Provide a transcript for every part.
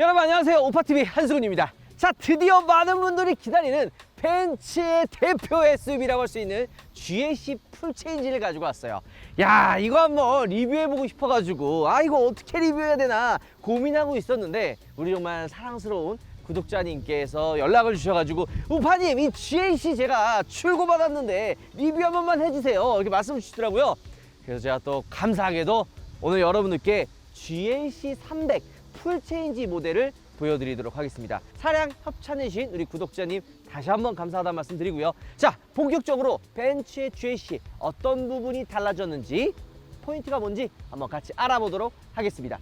여러분 안녕하세요. 오파TV 한승훈입니다. 자 드디어 많은 분들이 기다리는 벤츠의 대표 SUV라고 할 수 있는 GLC 풀체인지를 가지고 왔어요. 야 이거 한번 리뷰해보고 싶어가지고. 아 이거 어떻게 리뷰해야 되나 고민하고 있었는데 우리 정말 사랑스러운 구독자님께서 연락을 주셔가지고 우파님 이 GLC 제가 출고받았는데 리뷰 한 번만 해주세요. 이렇게 말씀 주시더라고요. 그래서 제가 또 감사하게도 오늘 여러분들께 GLC 300 풀체인지 모델을 보여드리도록 하겠습니다. 차량 협찬해주신 우리 구독자님 다시 한번 감사하다는 말씀 드리고요. 자, 본격적으로 벤츠의 GLC 어떤 부분이 달라졌는지 포인트가 뭔지 한번 같이 알아보도록 하겠습니다.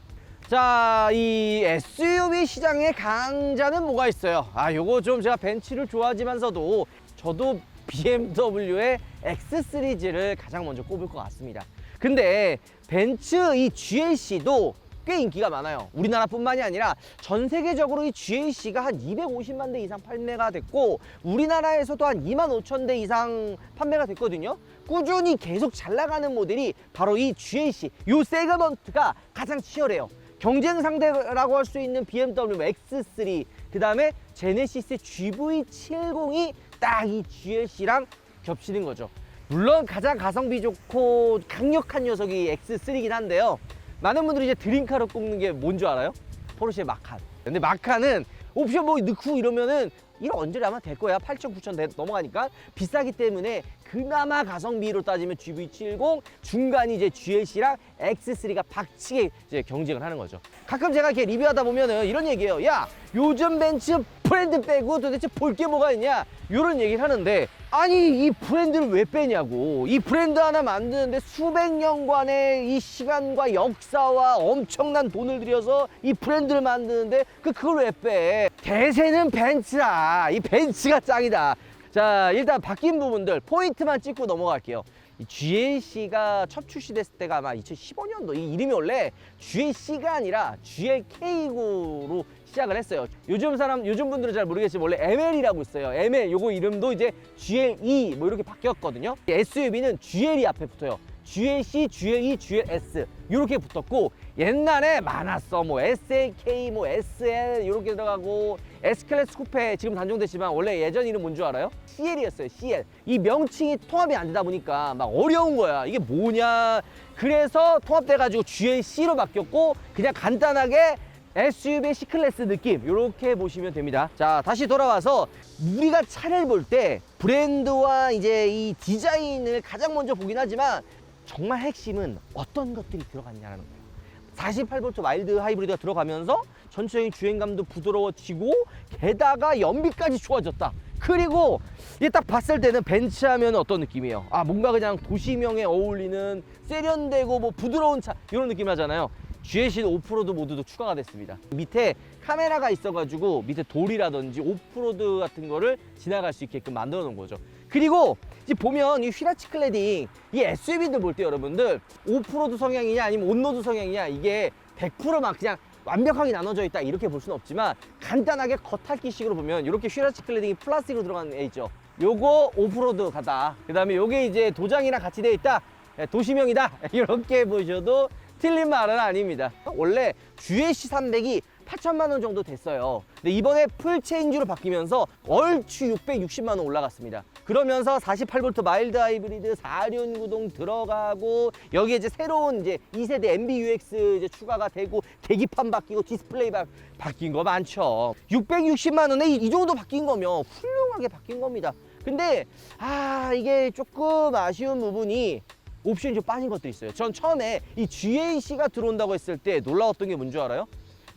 자, 이 SUV 시장의 강자는 뭐가 있어요? 아, 요거 좀 제가 벤츠를 좋아하지만서도 저도 BMW의 X 시리즈를 가장 먼저 꼽을 것 같습니다. 근데 벤츠 이 GLC도 꽤 인기가 많아요. 우리나라뿐만이 아니라 전 세계적으로 이 GLC가 한 250만 대 이상 판매가 됐고 우리나라에서도 한 2만 5천 대 이상 판매가 됐거든요. 꾸준히 계속 잘 나가는 모델이 바로 이 GLC, 요 세그먼트가 가장 치열해요. 경쟁 상대라고 할 수 있는 BMW X3, 그 다음에 제네시스 GV70이 딱 이 GLC랑 겹치는 거죠. 물론 가장 가성비 좋고 강력한 녀석이 X3이긴 한데요. 많은 분들이 이제 드림카로 꼽는 게 뭔 줄 알아요? 포르쉐 마칸. 근데 마칸은 옵션 뭐 넣고 이러면은 이거 언제 아마 될 거야. 8천, 9천 넘어가니까 비싸기 때문에 그나마 가성비로 따지면 GV70 중간이 이제 GLC랑 X3가 박치게 이제 경쟁을 하는 거죠. 가끔 제가 이렇게 리뷰하다 보면은 이런 얘기예요. 야, 요즘 벤츠 브랜드 빼고 도대체 볼 게 뭐가 있냐? 이런 얘기를 하는데 아니 이 브랜드를 왜 빼냐고 이 브랜드 하나 만드는데 수백 년간의 이 시간과 역사와 엄청난 돈을 들여서 이 브랜드를 만드는데 그 그걸 왜 빼? 대세는 벤츠다 이 벤츠가 짱이다 자 일단 바뀐 부분들 포인트만 찍고 넘어갈게요 이 GLC가 첫 출시됐을 때가 아마 2015년도 이 이름이 원래 GLC가 아니라 GLK로 시작을 했어요. 요즘 사람 요즘 분들은 잘 모르겠지만 원래 ML이라고 있어요. ML 요거 이름도 이제 GLE 뭐 이렇게 바뀌었거든요. SUV는 GL이 앞에 붙어요. GLC, GLE, GLS 이렇게 붙었고 옛날에 많았어. 뭐 SLK, 뭐 SL 이렇게 들어가고 S클래스 쿠페 지금 단종됐지만 원래 예전 이름 뭔 줄 알아요? CL이었어요 CL 이 명칭이 통합이 안 되다 보니까 막 어려운 거야. 이게 뭐냐. 그래서 통합돼가지고 GLC로 바뀌었고 그냥 간단하게 SUV C클래스 느낌 이렇게 보시면 됩니다. 자 다시 돌아와서 우리가 차를 볼 때 브랜드와 이제 이 디자인을 가장 먼저 보긴 하지만 정말 핵심은 어떤 것들이 들어갔냐는 거예요 48V 마일드 하이브리드가 들어가면서 전체적인 주행감도 부드러워지고 게다가 연비까지 좋아졌다 그리고 이게 딱 봤을 때는 벤츠 하면 어떤 느낌이에요 아 뭔가 그냥 도시명에 어울리는 세련되고 뭐 부드러운 차 이런 느낌 하잖아요 GLC는 오프로드 모드도 추가가 됐습니다. 밑에 카메라가 있어가지고 밑에 돌이라든지 오프로드 같은 거를 지나갈 수 있게끔 만들어 놓은 거죠. 그리고 이제 보면 이 휘라치 클레딩 이 SUV들 볼 때 여러분들 오프로드 성향이냐 아니면 온로드 성향이냐 이게 100%막 그냥 완벽하게 나눠져 있다 이렇게 볼 수는 없지만 간단하게 겉핥기 식으로 보면 이렇게 휘라치 클레딩이 플라스틱으로 들어가는 애 있죠. 요거 오프로드 가다. 그 다음에 요게 이제 도장이랑 같이 돼 있다. 예, 도시명이다. 이렇게 보셔도 틀린 말은 아닙니다. 원래 GLC 300이 8천만 원 정도 됐어요. 근데 이번에 풀 체인지로 바뀌면서 얼추 660만 원 올라갔습니다. 그러면서 48V 마일드 하이브리드 4륜 구동 들어가고 여기에 이제 새로운 이제 2세대 MBUX 이제 추가가 되고 계기판 바뀌고 디스플레이 바, 바뀐 거 많죠. 660만 원에 이, 이 정도 바뀐 거면 훌륭하게 바뀐 겁니다. 근데 아 이게 조금 아쉬운 부분이 옵션이 좀 빠진 것도 있어요. 전 처음에 이 GAC가 들어온다고 했을 때 놀라웠던 게 뭔 줄 알아요?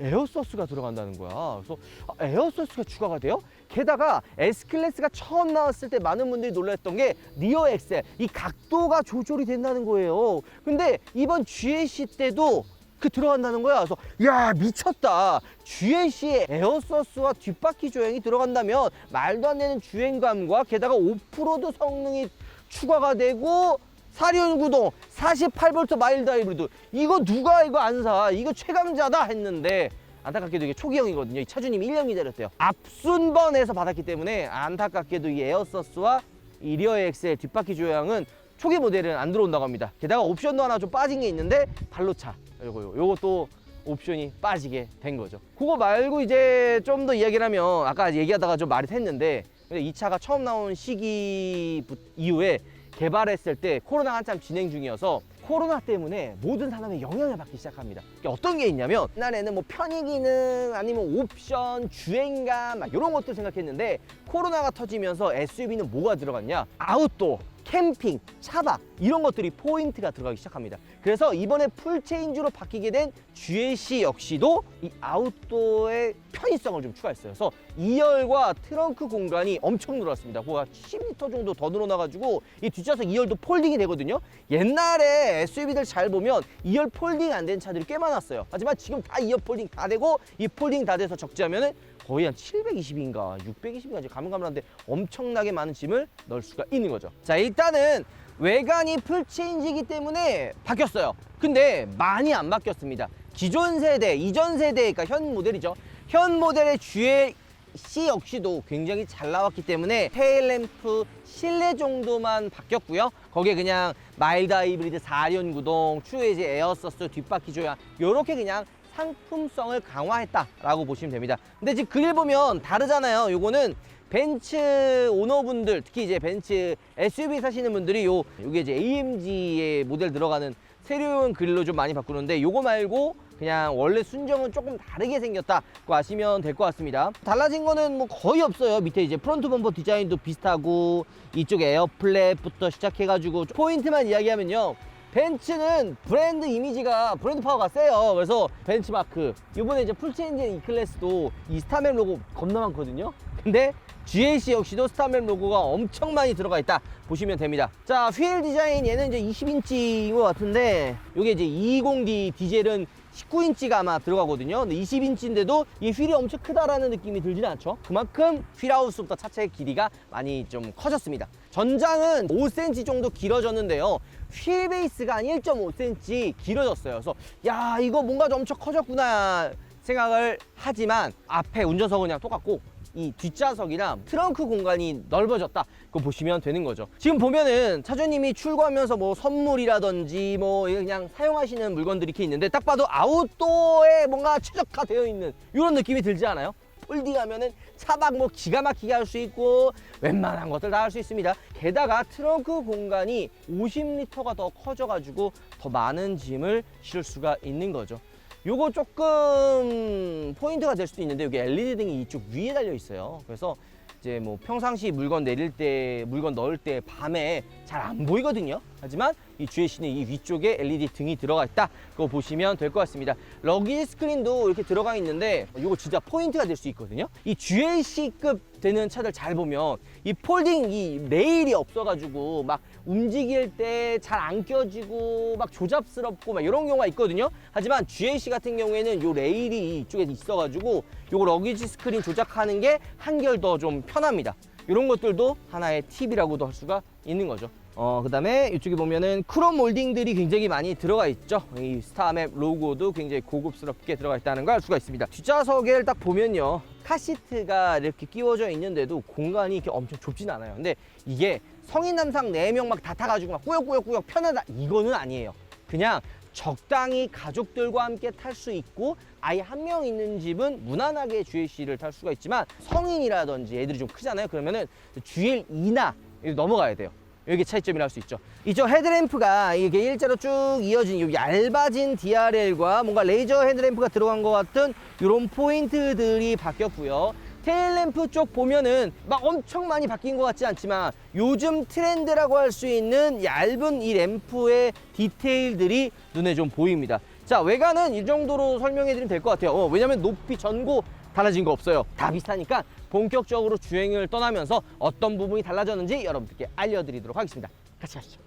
에어소스가 들어간다는 거야. 그래서 아, 에어소스가 추가가 돼요? 게다가 S클래스가 처음 나왔을 때 많은 분들이 놀랐던 게 리어 엑셀 이 각도가 조절이 된다는 거예요. 근데 이번 GLC 때도 그 들어간다는 거야. 그래서 야 미쳤다. GLC에 에어소스와 뒷바퀴 조향이 들어간다면 말도 안 되는 주행감과 게다가 오프로드 성능이 추가가 되고 사륜 구동 48V 마일드 하이브리드 이거 누가 이거 안 사? 이거 최강자다 했는데 안타깝게도 이게 초기형이거든요. 이 차주님이 1년 기다렸대요. 앞순번에서 받았기 때문에 안타깝게도 이 에어서스와 이 리어 엑셀 뒷바퀴 조향은 초기 모델은 안 들어온다고 합니다. 게다가 옵션도 하나 좀 빠진 게 있는데 발로차 요거 요것도 옵션이 빠지게 된 거죠. 그거 말고 이제 좀 더 이야기를 하면 아까 얘기하다가 좀 말이 근데 이 차가 처음 나온 시기 부- 이후에 개발했을 때 코로나 한참 진행 중이어서 코로나 때문에 모든 산업에 영향을 받기 시작합니다. 어떤 게 있냐면 옛날에는 뭐 편의 기능 아니면 옵션, 주행감 막 이런 것들 생각했는데 코로나가 터지면서 SUV는 뭐가 들어갔냐? 아웃도어, 캠핑, 차박 이런 것들이 포인트가 들어가기 시작합니다. 그래서 이번에 풀체인지로 바뀌게 된 GLC 역시도 이 아웃도어의 편의성을 좀 추가했어요. 그래서 2열과 트렁크 공간이 엄청 늘었습니다. 그거가 10m 정도 더 늘어나가지고 이 뒷좌석 2열도 폴딩이 되거든요. 옛날에 SUV들 잘 보면 2열 폴딩 안 된 차들이 꽤 많았어요. 하지만 지금 다 2열 폴딩 다 되고 이 폴딩 다 돼서 적재하면은 거의 한 720인가 620인가 이제 가물가물한데 엄청나게 많은 짐을 넣을 수가 있는 거죠. 자 일단은 외관이 풀체인지이기 때문에 바뀌었어요. 근데 많이 안 바뀌었습니다. 기존 세대, 이전 세대, 그러니까 현 모델이죠. 현 모델의 GLC 역시도 굉장히 잘 나왔기 때문에 테일램프 실내 정도만 바뀌었고요. 거기에 그냥 마일드 하이브리드 4륜 구동, 추후에 이제 에어서스 뒷바퀴 조향 요렇게 그냥 상품성을 강화했다라고 보시면 됩니다. 근데 지금 그릴 보면 다르잖아요. 요거는 벤츠 오너분들 특히 이제 벤츠 SUV 사시는 분들이 요 요게 이제 AMG의 모델 들어가는 세륜 그릴로 좀 많이 바꾸는데 요거 말고 그냥 원래 순정은 조금 다르게 생겼다 고 아시면 될 것 같습니다. 달라진 거는 뭐 거의 없어요. 밑에 이제 프론트 범퍼 디자인도 비슷하고 이쪽 에어플랫부터 시작해 가지고 포인트만 이야기하면요. 벤츠는 브랜드 이미지가 브랜드 파워가 세요. 그래서 벤츠마크 이번에 이제 풀체인지 이 클래스도 이 스타맵 로고 겁나 많거든요. 근데 GLC 역시도 스타맵 로고가 엄청 많이 들어가 있다 보시면 됩니다. 자, 휠 디자인 얘는 이제 20인치인 것 같은데 이게 이제 220D 디젤은 19인치가 아마 들어가거든요. 근데 20인치인데도 이 휠이 엄청 크다라는 느낌이 들지는 않죠. 그만큼 휠하우스부터 차체의 길이가 많이 좀 커졌습니다. 전장은 5cm 정도 길어졌는데요. 휠 베이스가 한 1.5cm 길어졌어요. 그래서 야 이거 뭔가 좀 엄청 커졌구나 생각을 하지만 앞에 운전석은 그냥 똑같고 이 뒷좌석이랑 트렁크 공간이 넓어졌다. 그거 보시면 되는 거죠. 지금 보면은 차주님이 출고하면서 뭐 선물이라든지 뭐 그냥 사용하시는 물건들이 이렇게 있는데 딱 봐도 아웃도어에 뭔가 최적화되어 있는 이런 느낌이 들지 않아요? 폴딩하면은 차박 뭐 기가 막히게 할 수 있고 웬만한 것들 다 할 수 있습니다. 게다가 트렁크 공간이 50리터가 더 커져가지고 더 많은 짐을 실을 수가 있는 거죠. 요거 조금 포인트가 될 수도 있는데 여기 LED 등이 이쪽 위에 달려 있어요. 그래서 이제 뭐 평상시 물건 내릴 때 물건 넣을 때 밤에 잘 안 보이거든요. 하지만 이 GLC는 이 위쪽에 LED 등이 들어가 있다. 그거 보시면 될 것 같습니다. 러기 스크린도 이렇게 들어가 있는데 이거 진짜 포인트가 될 수 있거든요. 이 GLC급 되는 차들 잘 보면 이 폴딩 이 레일이 없어가지고 막 움직일 때 잘 안 껴지고 막 조잡스럽고 막 이런 경우가 있거든요. 하지만 GLC 같은 경우에는 요 레일이 이쪽에 있어가지고 요거 러기지 스크린 조작하는 게 한결 더 좀 편합니다. 이런 것들도 하나의 팁이라고도 할 수가 있는 거죠. 어, 그 다음에 이쪽에 보면은 크롬 몰딩들이 굉장히 많이 들어가 있죠. 이 스타맵 로고도 굉장히 고급스럽게 들어가 있다는 걸 알 수가 있습니다. 뒷좌석을 딱 보면요. 카시트가 이렇게 끼워져 있는데도 공간이 이렇게 엄청 좁진 않아요. 근데 이게 성인 남성 4명 막 다 타가지고 막 꾸역꾸역꾸역 편하다. 이거는 아니에요. 그냥 적당히 가족들과 함께 탈 수 있고 아이 한 명 있는 집은 무난하게 GLC를 탈 수가 있지만 성인이라든지 애들이 좀 크잖아요. 그러면은 GL2나 넘어가야 돼요. 여기 차이점이라 할 수 있죠. 이쪽 헤드램프가 이게 일자로 쭉 이어진 이 얇아진 DRL과 뭔가 레이저 헤드램프가 들어간 것 같은 이런 포인트들이 바뀌었고요. 테일램프 쪽 보면은 막 엄청 많이 바뀐 것 같지 않지만 요즘 트렌드라고 할 수 있는 얇은 이 램프의 디테일들이 눈에 좀 보입니다. 자 외관은 이 정도로 설명해 드리면 될 것 같아요. 어, 왜냐면 높이 전고 달라진 거 없어요. 다 비슷하니까 본격적으로 주행을 떠나면서 어떤 부분이 달라졌는지 여러분들께 알려드리도록 하겠습니다. 같이 가시죠.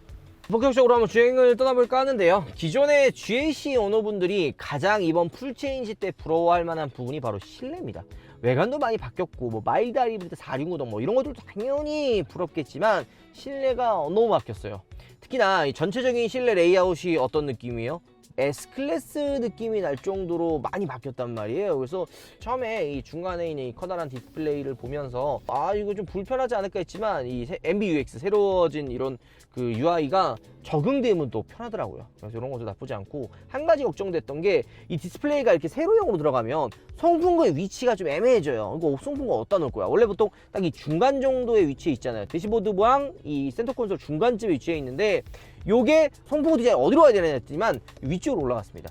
본격적으로 한번 주행을 떠나볼까 하는데요. 기존의 GAC 오너분들이 가장 이번 풀체인지 때 부러워할 만한 부분이 바로 실내입니다. 외관도 많이 바뀌었고 뭐 마일드 하이브리드 4륜구동 뭐 이런 것들도 당연히 부럽겠지만 실내가 너무 바뀌었어요. 특히나 이 전체적인 실내 레이아웃이 어떤 느낌이에요? S클래스 느낌이 날 정도로 많이 바뀌었단 말이에요. 그래서 처음에 이 중간에 있는 이 커다란 디스플레이를 보면서 아 이거 좀 불편하지 않을까 했지만 이 MBUX 새로워진 이런 그 UI가 적응되면 또 편하더라고요. 그래서 이런 것도 나쁘지 않고 한 가지 걱정됐던 게 이 디스플레이가 이렇게 세로형으로 들어가면 송풍구의 위치가 좀 애매해져요. 이거 송풍구 어디다 놓을 거야? 원래 보통 딱 이 중간 정도의 위치에 있잖아요. 대시보드랑 이 센터 콘솔 중간쯤에 위치해 있는데 요게 송풍구 디자인 어디로 가야 되냐 했지만 위쪽으로 올라갔습니다.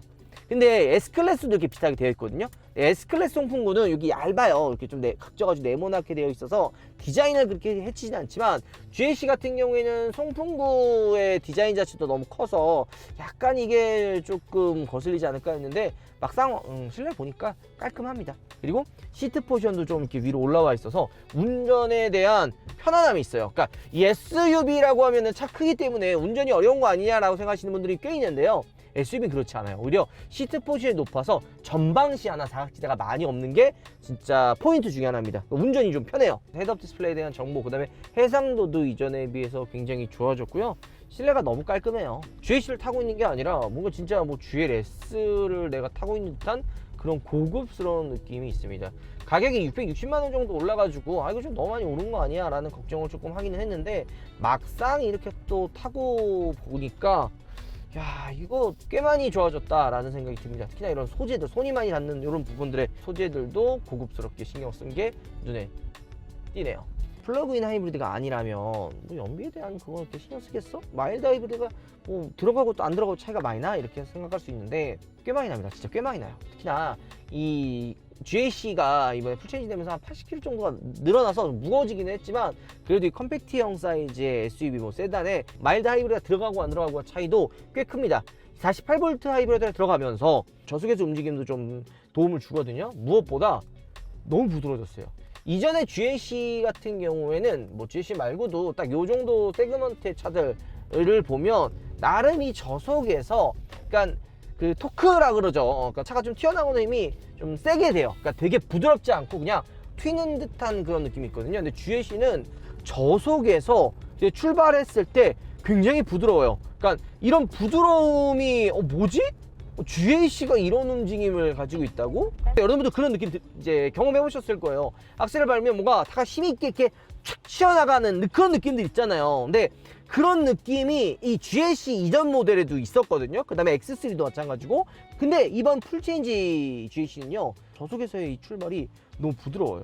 근데 S클래스도 이렇게 비슷하게 되어 있거든요. S클래스 송풍구는 여기 얇아요. 이렇게 좀 내- 각져가지고 네모나게 되어 있어서 디자인을 그렇게 해치진 않지만 GAC 같은 경우에는 송풍구의 디자인 자체도 너무 커서 약간 이게 조금 거슬리지 않을까 했는데 막상 음, 실내 보니까 깔끔합니다. 그리고 시트 포지션도 좀 이렇게 위로 올라와 있어서 운전에 대한 편안함이 있어요. 그러니까 이 SUV라고 하면은 차 크기 때문에 운전이 어려운 거 아니냐라고 생각하시는 분들이 꽤 있는데요. SUV는 그렇지 않아요. 오히려 시트 포지션이 높아서 전방시 하나 사각지대가 많이 없는 게 진짜 포인트 중에 하나입니다. 운전이 좀 편해요. 헤드업 디스플레이에 대한 정보, 그 다음에 해상도도 이전에 비해서 굉장히 좋아졌고요. 실내가 너무 깔끔해요. GLC를 타고 있는 게 아니라 뭔가 진짜 뭐 GLS를 내가 타고 있는 듯한 그런 고급스러운 느낌이 있습니다. 가격이 660만 원 정도 올라가지고 아 이거 좀 너무 많이 오른 거 아니야 라는 걱정을 조금 하기는 했는데 막상 이렇게 또 타고 보니까 야 이거 꽤 많이 좋아졌다라는 생각이 듭니다. 특히나 이런 소재들 손이 많이 닿는 이런 부분들의 소재들도 고급스럽게 신경 쓴 게 눈에 띄네요. 플러그인 하이브리드가 아니라면 뭐 연비에 대한 그거 이렇게 신경 쓰겠어? 마일드 하이브리드가 뭐 들어가고 또 안 들어가고 차이가 많이 나 이렇게 생각할 수 있는데 꽤 많이 납니다. 진짜 꽤 많이 나요. 특히나 이 GAC가 이번에 풀체인지 되면서 한 80kg 정도가 늘어나서 무거워지긴 했지만 그래도 이 컴팩트형 사이즈의 SUV 뭐 세단에 마일드 하이브리드가 들어가고 안 들어가고 차이도 꽤 큽니다. 48V 하이브리드가 들어가면서 저속에서 움직임도 좀 도움을 주거든요. 무엇보다 너무 부드러워졌어요. 이전에 GLC 같은 경우에는 뭐 GLC 말고도 딱 요 정도 세그먼트의 차들을 보면 나름 이 저속에서 그러니까 그 토크라 그러죠. 어, 그러니까 차가 좀 튀어나오는 힘이 좀 세게 돼요. 그러니까 되게 부드럽지 않고 그냥 튀는 듯한 그런 느낌이 있거든요. 근데 GLC는 저속에서 이제 출발했을 때 굉장히 부드러워요. 그러니까 이런 부드러움이 어 뭐지? GAC가 이런 움직임을 가지고 있다고? 여러분도 그런 느낌 드- 이제 경험해 보셨을 거예요. 악셀을 밟으면 뭔가 다가 힘 있게 이렇게 촥 튀어나가는 그런 느낌들 있잖아요. 근데 그런 느낌이 이 GLC 이전 모델에도 있었거든요. 그 다음에 X3도 마찬가지고. 근데 이번 풀체인지 GLC는요. 저속에서의 이 출발이 너무 부드러워요.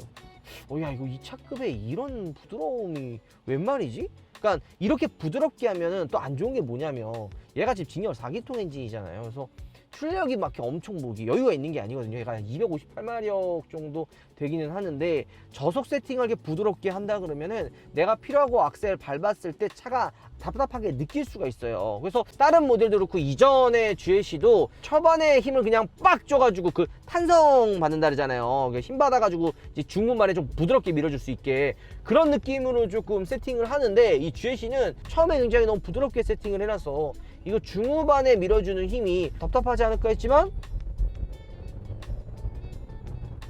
어, 야, 이거 이 차급에 이런 부드러움이 웬 말이지? 그러니까 이렇게 부드럽게 하면은 또 안 좋은 게 뭐냐면 얘가 지금 직렬 4기통 엔진이잖아요. 그래서 출력이 막 엄청 뭐기 여유가 있는 게 아니거든요. 얘가 258마력 정도 되기는 하는데 저속 세팅을 이렇게 부드럽게 한다 그러면은 내가 필요하고 악셀 밟았을 때 차가 답답하게 느낄 수가 있어요. 그래서 다른 모델도 그렇고 이전에 GLC도 초반에 힘을 그냥 빡 줘가지고 그 탄성 받는다 그러잖아요. 그힘 받아가지고 이제 중후반에 좀 부드럽게 밀어줄 수 있게 그런 느낌으로 조금 세팅을 하는데 이 GLC는 처음에 굉장히 너무 부드럽게 세팅을 해놔서 이거 중후반에 밀어주는 힘이 답답하지 않을까 했지만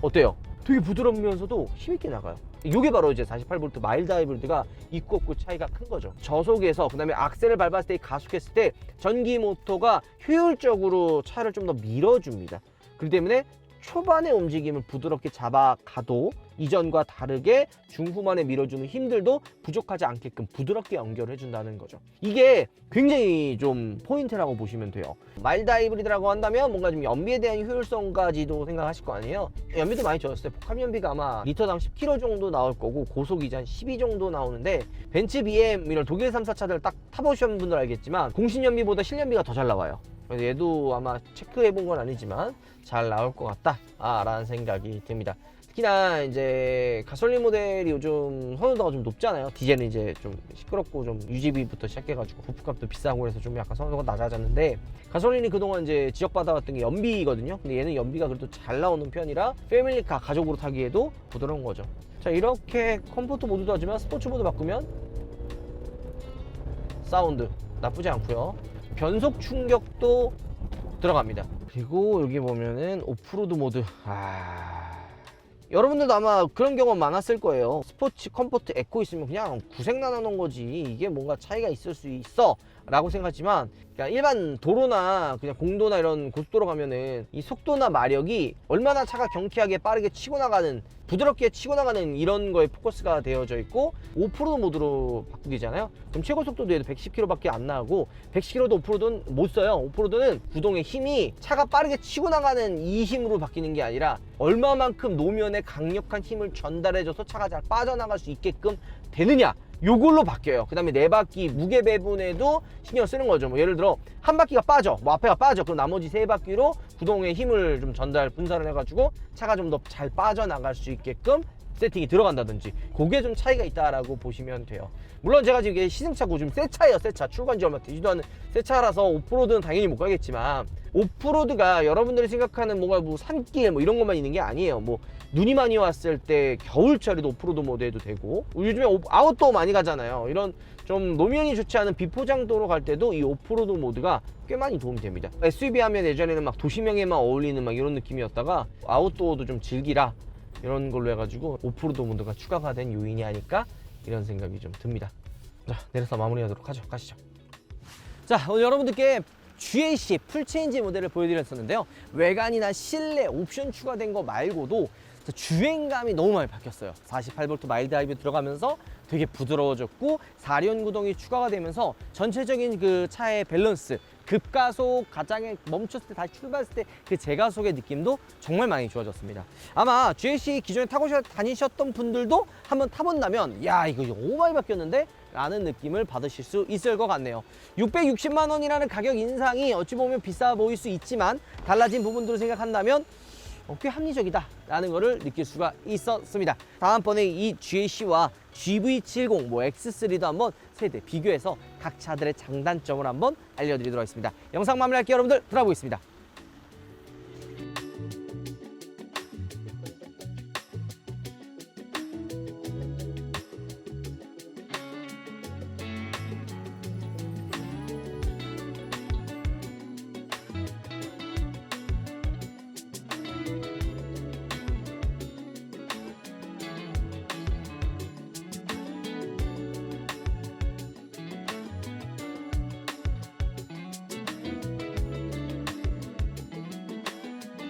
어때요? 되게 부드러우면서도 힘있게 나가요. 이게 바로 이제 48V 마일드 하이브리드가 있고 없고 차이가 큰 거죠. 저속에서 그 다음에 악셀을 밟았을 때 가속했을 때 전기 모터가 효율적으로 차를 좀 더 밀어줍니다. 그렇기 때문에 초반의 움직임을 부드럽게 잡아가도 이전과 다르게 중후반에 밀어주는 힘들도 부족하지 않게끔 부드럽게 연결해 준다는 거죠. 이게 굉장히 좀 포인트라고 보시면 돼요. 마일드 하이브리드라고 한다면 뭔가 좀 연비에 대한 효율성까지도 생각하실 거 아니에요. 연비도 많이 줄었어요. 복합 연비가 아마 리터당 10km 정도 나올 거고 고속 한12 정도 나오는데 벤츠 BM 이런 독일 3사 차들 딱 타보신 분들 알겠지만 공신 연비보다 실연비가 더 잘 나와요. 얘도 아마 체크해 본 건 아니지만 잘 나올 것 같다 아, 라는 생각이 듭니다. 특히나 이제 가솔린 모델이 요즘 선호도가 좀 높잖아요. 디젤은 이제 좀 시끄럽고 좀 유지비부터 시작해가지고 부품값도 비싸고 그래서 좀 약간 선호도가 낮아졌는데 가솔린이 그동안 이제 지적받아왔던 게 연비거든요. 근데 얘는 연비가 그래도 잘 나오는 편이라 패밀리카 가족으로 타기에도 부드러운 거죠. 자 이렇게 컴포트 모드도 하지만 스포츠 모드 바꾸면 사운드 나쁘지 않고요. 변속 충격도 들어갑니다. 그리고 여기 보면은 오프로드 모드. 아. 여러분들도 아마 그런 경험 많았을 거예요. 스포츠 컴포트 에코 있으면 그냥 구색 나눠 놓은 거지. 이게 뭔가 차이가 있을 수 있어. 라고 생각하지만 그냥 일반 도로나 그냥 공도나 이런 고속도로 가면은 이 속도나 마력이 얼마나 차가 경쾌하게 빠르게 치고 나가는 부드럽게 치고 나가는 이런 거에 포커스가 되어져 있고 오프로드 모드로 바꾸기잖아요. 그럼 최고 속도도 얘도 110km밖에 안 나가고 110km도 오프로드는 못 써요. 오프로드는 구동의 힘이 차가 빠르게 치고 나가는 이 힘으로 바뀌는 게 아니라 얼마만큼 노면에 강력한 힘을 전달해줘서 차가 잘 빠져나갈 수 있게끔 되느냐 요걸로 바뀌어요. 그 다음에 네 바퀴 무게 배분에도 신경 쓰는 거죠. 뭐 예를 들어 한 바퀴가 빠져, 뭐 앞에가 빠져. 그럼 나머지 세 바퀴로 구동의 힘을 좀 전달 분산을 해가지고 차가 좀 더 잘 빠져나갈 수 있게끔 세팅이 들어간다든지 그게 좀 차이가 있다라고 보시면 돼요. 물론 제가 지금 이게 시승차고 좀새 차예요, 새 차. 출간 지 얼마 되지도 않은 새 차라서 오프로드는 당연히 못 가겠지만 오프로드가 여러분들이 생각하는 뭔가 뭐 산길 뭐 이런 것만 있는 게 아니에요. 뭐 눈이 많이 왔을 때 겨울철에도 오프로드 모드 해도 되고 요즘에 오- 아웃도어 많이 가잖아요. 이런 좀 노면이 좋지 않은 비포장도로 갈 때도 이 오프로드 모드가 꽤 많이 도움이 됩니다. SUV 하면 예전에는 막 도시명에만 어울리는 막 이런 느낌이었다가 아웃도어도 좀 즐기라 이런 걸로 해가지고 오프로드 모드가 추가가 된 요인이 아닐까 이런 생각이 좀 듭니다. 자 내려서 마무리하도록 하죠. 가시죠. 자 오늘 여러분들께 GAC 풀체인지 모델을 보여드렸었는데요 외관이나 실내 옵션 추가된 거 말고도 주행감이 너무 많이 바뀌었어요. 48V 마일드 하이브 들어가면서 되게 부드러워졌고 4륜 구동이 추가가 되면서 전체적인 그 차의 밸런스 급가속 가장에 멈췄을 때 다시 출발했을 때그 제가속의 느낌도 정말 많이 좋아졌습니다. 아마 GAC 기존에 타고 다니셨던 분들도 한번 타본다면 야 이거 많이 바뀌었는데? 라는 느낌을 받으실 수 있을 것 같네요. 660만 원이라는 가격 인상이 어찌 보면 비싸 보일 수 있지만 달라진 부분들을 생각한다면 어, 꽤 합리적이다 라는 것을 느낄 수가 있었습니다. 다음번에 이 GAC와 GV70 뭐 X3도 한번 세대 비교해서 각 차들의 장단점을 한번 알려드리도록 하겠습니다. 영상 마무리할게요 여러분들. 돌아보겠습니다